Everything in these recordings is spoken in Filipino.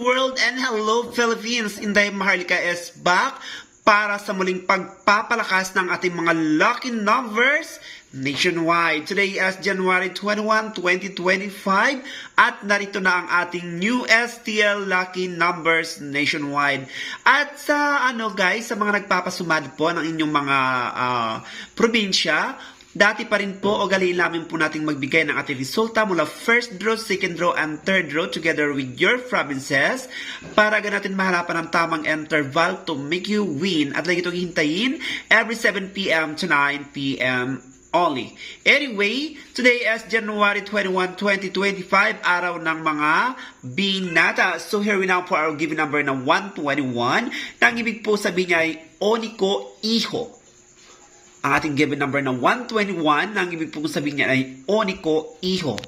world and hello Philippines! Inday Maharlika is back para sa muling pagpapalakas ng ating mga lucky numbers nationwide. Today is January 21, 2025 at narito na ang ating new STL lucky numbers nationwide. At sa ano guys, sa mga nagpapasumad po ng inyong mga ah, probinsya, Dati pa rin po o gali namin po nating magbigay ng ating resulta mula first draw, second draw, and third draw together with your provinces para ga natin maharapan ng tamang interval to make you win at lagi itong hintayin every 7pm to 9pm only. Anyway, today is January 21, 2025, araw ng mga binata. So here we now for our given number na 121. Nang ibig po sabihin niya ay Oniko Iho ang ating given number na 121, ang ibig pong sabihin niya ay Oniko Iho.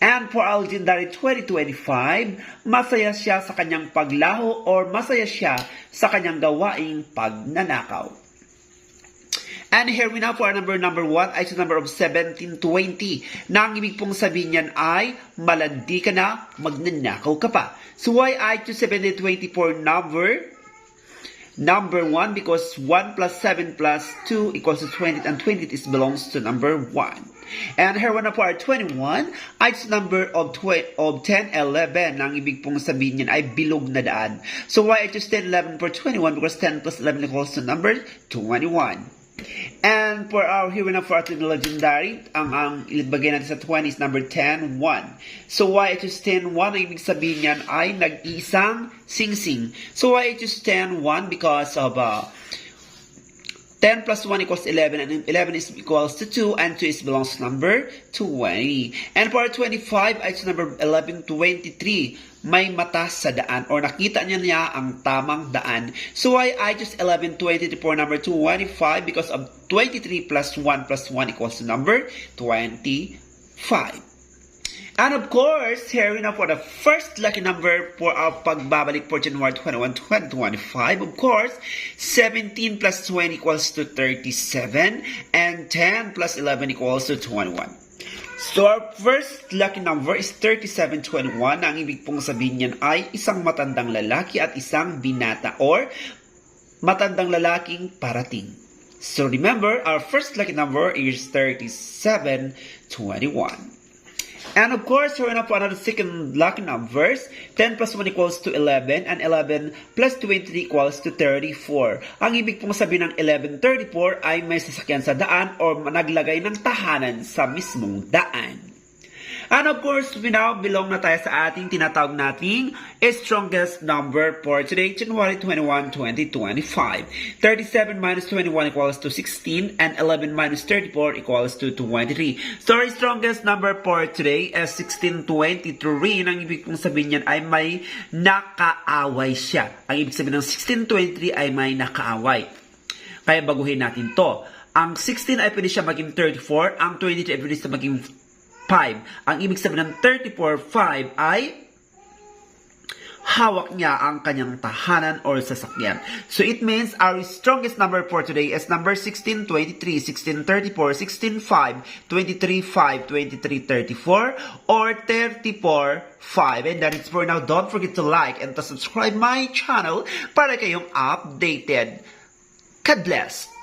And for our legendary 2025, masaya siya sa kanyang paglaho or masaya siya sa kanyang gawaing pagnanakaw. And here we now for our number number 1 ay sa number of 1720 na ang ibig pong sabihin niyan ay malandi ka na, magnanakaw ka pa. So why ay to 1724 number number 1 because 1 plus 7 plus 2 equals to 20 and 20 is belongs to number 1. And here one for 21 ay number of, of 10, 11 ang ibig pong sabihin niyan ay bilog na daan. So why I just 10, 11 for 21 because 10 plus 11 equals to number 21. And for our here na for ating legendary, ang ang ilagay natin sa 20 is number 10, 1. So why it is 10, 1, ang ibig sabihin niyan ay nag-isang sing-sing. So why it is 10, 1? Because of uh, 10 plus 1 equals 11 and 11 is equals to 2 and 2 is belongs to number 20. And for our 25 ay sa number 1123 may mata sa daan or nakita niya niya ang tamang daan. So why I just 1120 for number 25 because of 23 plus 1 plus 1 equals to number 25. And of course, here now for the first lucky number for our pagbabalik for January 21, 2025. Of course, 17 plus 20 equals to 37 and 10 plus 11 equals to 21. So our first lucky number is 3721. Ang ibig pong sabihin niyan ay isang matandang lalaki at isang binata or matandang lalaking parating. So remember, our first lucky number is 3721. And of course, we're up for another second lucky numbers. 10 plus 1 equals to 11 and 11 plus 23 equals to 34. Ang ibig pong sabihin ng 1134 ay may sasakyan sa daan or naglagay ng tahanan sa mismong daan. And of course, we now belong na tayo sa ating tinatawag nating strongest number for today, January 21, 2025. 37 minus 21 equals to 16 and 11 minus 34 equals to 23. So our strongest number for today is 1623. Ang ibig kong sabihin yan ay may nakaaway siya. Ang ibig sabihin ng 1623 ay may nakaaway. Kaya baguhin natin to. Ang 16 ay pwede siya maging 34, ang 23 ay pwede siya maging 5. Ang ibig sabihin ng 34.5 ay hawak niya ang kanyang tahanan or sasakyan. So it means our strongest number for today is number 16, 23, 16, 34, 16, 5, 23, 5, 23, 34, or 34, 5. And that is for now. Don't forget to like and to subscribe my channel para kayong updated. God bless!